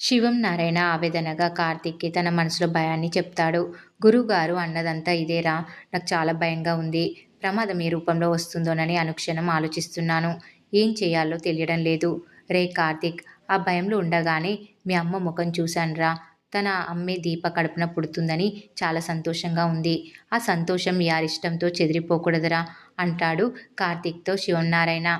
శివం నారాయణ ఆవేదనగా కార్తీక్కి తన మనసులో భయాన్ని చెప్తాడు. గురువుగారు అన్నదంతా ఇదేరా నాకు చాలా భయంగా ఉంది. ప్రమాదం ఏ రూపంలో వస్తుందోనని అనుక్షణం ఆలోచిస్తున్నాను. ఏం చేయాలో తెలియడం లేదు. రే కార్తీక్ ఆ భయంలో ఉండగానే మీ అమ్మ ముఖం చూశానురా తన అమ్మే దీప కడుపున పుడుతుందని చాలా సంతోషంగా ఉంది. ఆ సంతోషం యారిష్టంతో చెదిరిపోకూడదురా అంటాడు కార్తీక్తో శివనారాయణ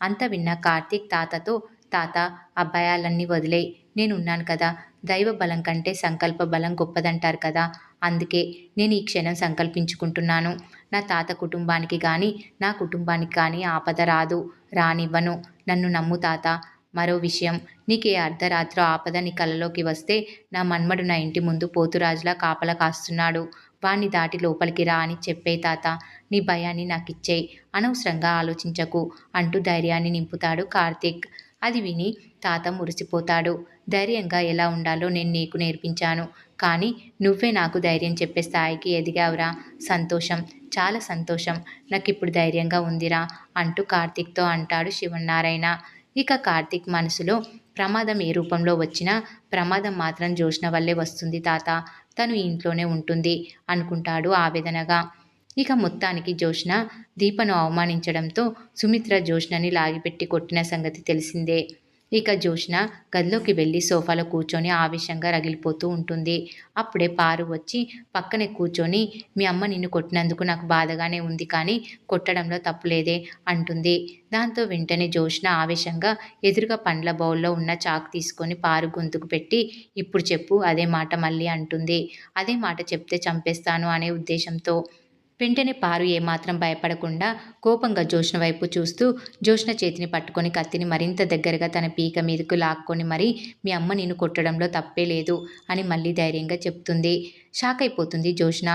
అంత విన్న కార్తిక్ తాతతో తాత అబ్బాయాలన్నీ వదిలే నేనున్నాను కదా. దైవ బలం కంటే సంకల్ప బలం గొప్పదంటారు కదా. అందుకే నేను ఈ క్షణం సంకల్పించుకుంటున్నాను. నా తాత కుటుంబానికి కానీ నా కుటుంబానికి కానీ ఆపద రాదు రానివ్వను. నన్ను నమ్ము తాత. మరో విషయం నీకే అర్ధరాత్రి ఆపద నీ కళ్ళలోకి వస్తే నా మన్మడు నా ఇంటి ముందు పోతురాజులా కాపల కాస్తున్నాడు. వాణ్ణి దాటి లోపలికి రా అని చెప్పే తాత నీ భయాన్ని నాకిచ్చేయి. అనవసరంగా ఆలోచించకు అంటూ ధైర్యాన్ని నింపుతాడు కార్తీక్. అది విని తాత మురిసిపోతాడు. ధైర్యంగా ఎలా ఉండాలో నేను నీకు నేర్పించాను. కానీ నువ్వే నాకు ధైర్యం చెప్పే స్థాయికి ఎదిగావురా. సంతోషం చాలా సంతోషం. నాకు ఇప్పుడు ధైర్యంగా ఉందిరా అంటూ కార్తీక్తో అంటాడు శివనారాయణ ఇక కార్తీక్ మనసులో ప్రమాదం ఏ రూపంలో వచ్చినా ప్రమాదం మాత్రం జోష్న వల్లే వస్తుంది తాత. తను ఇంట్లోనే ఉంటుంది అనుకుంటాడు ఆవేదనగా. ఇక మొత్తానికి జోష్న దీపను అవమానించడంతో సుమిత్ర జోష్నని లాగిపెట్టి కొట్టిన సంగతి తెలిసిందే. ఇక జోష్న గదిలోకి వెళ్ళి సోఫాలో కూర్చొని ఆవేశంగా రగిలిపోతూ ఉంటుంది. అప్పుడే పారు వచ్చి పక్కనే కూర్చొని మీ అమ్మ నిన్ను కొట్టినందుకు నాకు బాధగానే ఉంది కానీ కొట్టడంలో తప్పులేదే అంటుంది. దాంతో వెంటనే జోష్న ఆవేశంగా ఎదురుగా పండ్ల బౌల్లో ఉన్న చాక్ తీసుకొని పారు గొంతుకు పెట్టి ఇప్పుడు చెప్పు అదే మాట మళ్ళీ అంటుంది. అదే మాట చెప్తే చంపేస్తాను అనే ఉద్దేశంతో వెంటనే పారు ఏమాత్రం భయపడకుండా కోపంగా జోష్ణ వైపు చూస్తూ జోష్ణ చేతిని పట్టుకొని కత్తిని మరింత దగ్గరగా తన పీక మీదకు లాక్కొని మరీ మీ అమ్మ నేను కొట్టడంలో తప్పే లేదు అని మళ్ళీ ధైర్యంగా చెప్తుంది. షాక్ అయిపోతుంది జోష్ణ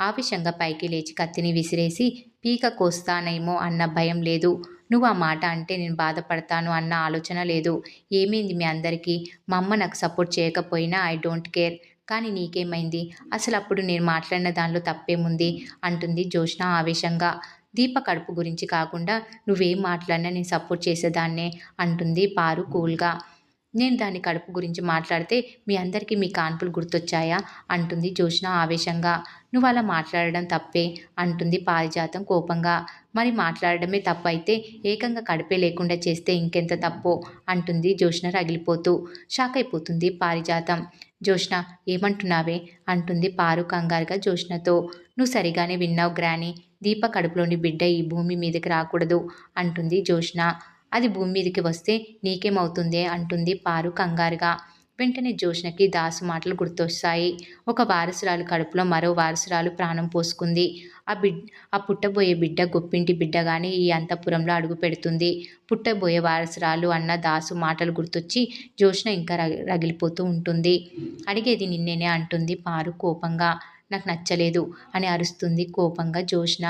ఆవేశంగా పైకి లేచి కత్తిని విసిరేసి పీక కోస్తానేమో అన్న భయం లేదు. నువ్వు ఆ మాట అంటే నేను బాధపడతాను అన్న ఆలోచన లేదు. ఏమైంది మీ అందరికీ? మా అమ్మ నాకు సపోర్ట్ చేయకపోయినా ఐ డోంట్ కేర్. కానీ నీకేమైంది? అసలు అప్పుడు నేను మాట్లాడిన దానిలో తప్పేముంది? అంటుంది జోష్న ఆవేశంగా. దీప కడుపు గురించి కాకుండా నువ్వేం మాట్లాడినా నేను సపోర్ట్ చేసేదాన్నే అంటుంది పారు కూల్గా. నేను దాని కడుపు గురించి మాట్లాడితే మీ అందరికీ మీ కాన్పులు గుర్తొచ్చాయా? అంటుంది జోష్న ఆవేశంగా. నువ్వు అలా మాట్లాడడం తప్పే అంటుంది పారిజాతం కోపంగా. మరి మాట్లాడడమే తప్పు అయితే ఏకంగా కడిపే లేకుండా చేస్తే ఇంకెంత తప్పో అంటుంది జోష్న రగిలిపోతూ. షాక్ అయిపోతుంది పారిజాతం. జోష్ణ ఏమంటున్నావే? అంటుంది పారు కంగారుగా జోష్ణతో నువ్వు సరిగానే విన్నావు గ్రాని దీప కడుపులోని బిడ్డ ఈ భూమి మీదకి రాకూడదు అంటుంది జోష్ణ అది భూమి మీదకి వస్తే నీకేమవుతుందే? అంటుంది పారు కంగారుగా. వెంటనే జోష్నకి దాసు మాటలు గుర్తొస్తాయి. ఒక వారసురాలు కడుపులో మరో వారసురాలు ప్రాణం పోసుకుంది. ఆ బిడ్ ఆ పుట్టబోయే బిడ్డ గొప్పింటి బిడ్డగానే ఈ అంతఃపురంలో అడుగు పెడుతుంది. పుట్టబోయే వారసురాలు అన్న దాసు మాటలు గుర్తొచ్చి జోష్న ఇంకా రగిలిపోతూ ఉంటుంది. అడిగేది నిన్నేనే అంటుంది పారు కోపంగా. నాకు నచ్చలేదు అని అరుస్తుంది కోపంగా జోష్న.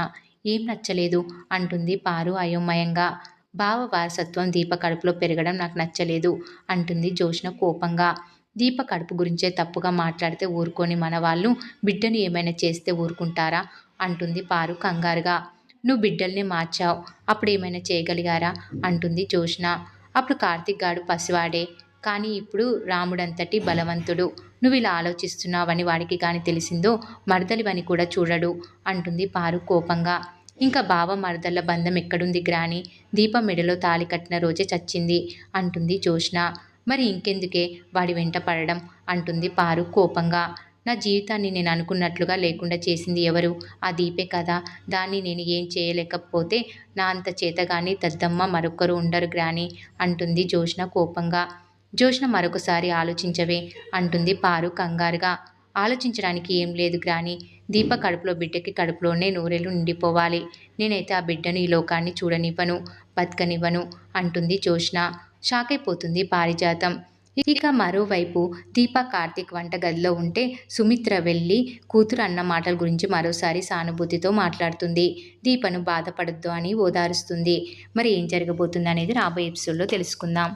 ఏం నచ్చలేదు? అంటుంది పారు అయోమయంగా. భావ వారసత్వం దీప కడుపులో పెరగడం నాకు నచ్చలేదు అంటుంది జోష్న కోపంగా. దీప కడుపు గురించే తప్పుగా మాట్లాడితే ఊరుకొని మన వాళ్ళు బిడ్డను ఏమైనా చేస్తే ఊరుకుంటారా? అంటుంది పారు కంగారుగా. నువ్వు బిడ్డల్ని మార్చావు అప్పుడు ఏమైనా చేయగలిగారా? అంటుంది జోష్న. అప్పుడు కార్తిక్ గాడు పసివాడే కానీ ఇప్పుడు రాముడంతటి బలవంతుడు. నువ్వు ఇలా ఆలోచిస్తున్నావని వాడికి కానీ తెలిసిందో మరదలివని కూడా చూడడు అంటుంది పారు కోపంగా. ఇంకా బావ మరదళ్ళ బంధం ఎక్కడుంది గ్రాని? దీపం మెడలో తాళి కట్టిన రోజే చచ్చింది అంటుంది జోష్న మరి ఇంకెందుకే వాడి వెంట పడడం? అంటుంది పారు కోపంగా. నా జీవితాన్ని నేను అనుకున్నట్లుగా లేకుండా చేసింది ఎవరు? ఆ దీపే కదా. దాన్ని నేను ఏం చేయలేకపోతే నా అంత చేతగాని దద్దమ్మ మరొకరు ఉండరు గ్రాని అంటుంది జోష్న కోపంగా. జోష్న మరొకసారి ఆలోచించవే అంటుంది పారు కంగారుగా. ఆలోచించడానికి ఏం లేదు గ్రాని. దీప కడుపులో బిడ్డకి కడుపులోనే నూరెలు నిండిపోవాలి. నేనైతే ఆ బిడ్డను ఈ లోకాన్ని చూడనివ్వను బతకనివ్వను అంటుంది జోష్న షాక్ అయిపోతుంది పారిజాతం. ఇక మరోవైపు దీప కార్తీక్ వంట గదిలో ఉంటే సుమిత్ర వెళ్ళి కూతురు అన్న మాటల గురించి మరోసారి సానుభూతితో మాట్లాడుతుంది. దీపను బాధపడద్దు అని ఓదారుస్తుంది. మరి ఏం జరగబోతుంది అనేది రాబోయే ఎపిసోడ్లో తెలుసుకుందాం.